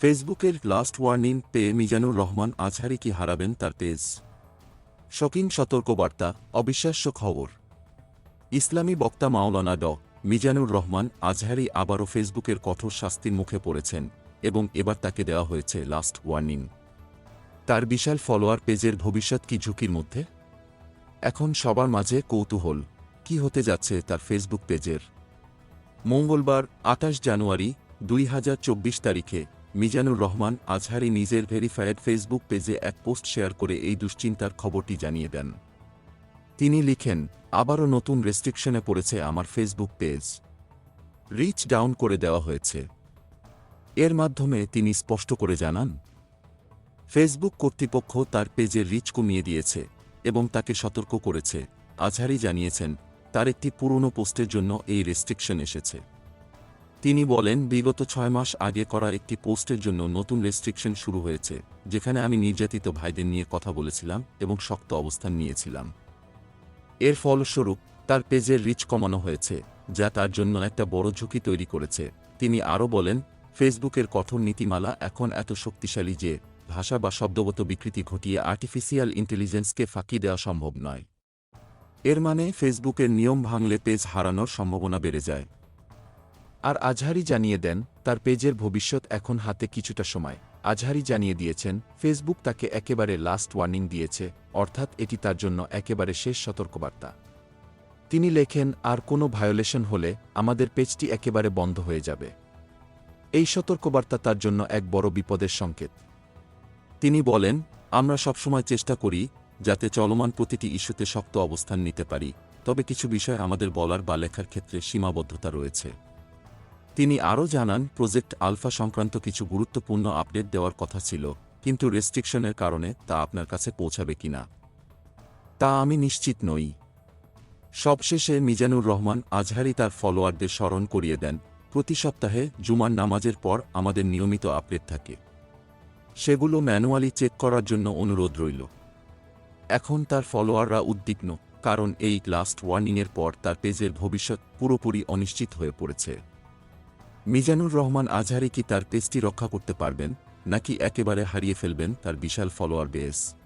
ফেসবুকের last warning পেয়ে মিজানুর রহমান আজহারি কি হারাবেন তার পেজ শকিং সতর্কবার্তা, অবিশ্বাস্য খবর। ইসলামী বক্তা মাওলানা ড মিজানুর রহমান আজহারি আবারও ফেসবুকের কঠোর শাস্তির মুখে পড়েছেন এবং এবার তাকে দেওয়া হয়েছে লাস্ট ওয়ার্নিং। তার বিশাল ফলোয়ার পেজের ভবিষ্যৎ কি ঝুঁকির মধ্যে? এখন সবার মাঝে কৌতূহল। কি হতে যাচ্ছে তার ফেসবুক পেজের? মঙ্গলবার, আঠাশ জানুয়ারি, দুই হাজার চব্বিশ তারিখে মিজানুর রহমান আজহারি নিজের ভেরিফায়েড ফেসবুক পেজে এক পোস্ট শেয়ার করে এই দুশ্চিন্তার খবরটি জানিয়ে দেন। তিনি লিখেন, আবারও নতুন রেস্ট্রিকশনে পড়েছে আমার ফেসবুক পেজ। রিচ ডাউন করে দেওয়া হয়েছে। এর মাধ্যমে তিনি স্পষ্ট করে জানান, ফেসবুক কর্তৃপক্ষ তার পেজের রিচ কমিয়ে দিয়েছে এবং তাকে সতর্ক করেছে। আজহারি জানিয়েছেন, তার একটি পুরনো পোস্টের জন্য এই রেস্ট্রিকশন এসেছে। তিনি বলেন, বিগত ছয় মাস আগে করা একটি পোস্টের জন্য নতুন রেস্ট্রিকশন শুরু হয়েছে, যেখানে আমি নির্যাতিত ভাইদের নিয়ে কথা বলেছিলাম এবং শক্ত অবস্থান নিয়েছিলাম। এর ফলস্বরূপ, তার পেজের রিচ কমানো হয়েছে, যা তার জন্য একটা বড় ঝুঁকি তৈরি করেছে। তিনি আরও বলেন, ফেসবুকের কঠোর নীতিমালা এখন এত শক্তিশালী যে, ভাষা বা শব্দগত বিকৃতি ঘটিয়ে আর্টিফিশিয়াল ইন্টেলিজেন্সকে ফাঁকি দেওয়া সম্ভব নয়। এর মানে ফেসবুকের নিয়ম ভাঙলে পেজ হারানোর সম্ভাবনা বেড়ে যায়। আর আজহারি জানিয়ে দেন, তার পেজের ভবিষ্যৎ এখন হাতে কিছুটা সময়। আজহারি জানিয়ে দিয়েছেন, ফেসবুক তাকে একেবারে লাস্ট ওয়ার্নিং দিয়েছে, অর্থাৎ এটি তার জন্য একেবারে শেষ সতর্কবার্তা। তিনি লেখেন, আর কোনো ভায়োলেশন হলে আমাদের পেজটি একেবারে বন্ধ হয়ে যাবে। এই সতর্কবার্তা তার জন্য এক বড় বিপদের সংকেত। তিনি বলেন, আমরা সবসময় চেষ্টা করি যাতে চলমান প্রতিটি ইস্যুতে শক্ত অবস্থান নিতে পারি, তবে কিছু বিষয় আমাদের বলার বা লেখার ক্ষেত্রে সীমাবদ্ধতা রয়েছে। তিনি আরও জানান, প্রজেক্ট আলফা সংক্রান্ত কিছু গুরুত্বপূর্ণ আপডেট দেওয়ার কথা ছিল, কিন্তু রেস্ট্রিকশনের কারণে তা আপনার কাছে পৌঁছাবে কিনা তা আমি নিশ্চিত নই। সবশেষে মিজানুর রহমান আজহারি তার ফলোয়ারদের স্মরণ করিয়ে দেন, প্রতি সপ্তাহে জুমার নামাজের পর আমাদের নিয়মিত আপডেট থাকে। সেগুলো ম্যানুয়ালি চেক করার জন্য অনুরোধ রইল। এখন তার ফলোয়াররা উদ্বিগ্ন, কারণ এই লাস্ট ওয়ার্নিংয়ের পর তার পেজের ভবিষ্যৎ পুরোপুরি অনিশ্চিত হয়ে পড়েছে। মিজানুর রহমান আজহারি কি তার পেজটি রক্ষা করতে পারবেন, নাকি একেবারে হারিয়ে ফেলবেন তার বিশাল ফলোয়ার বেস?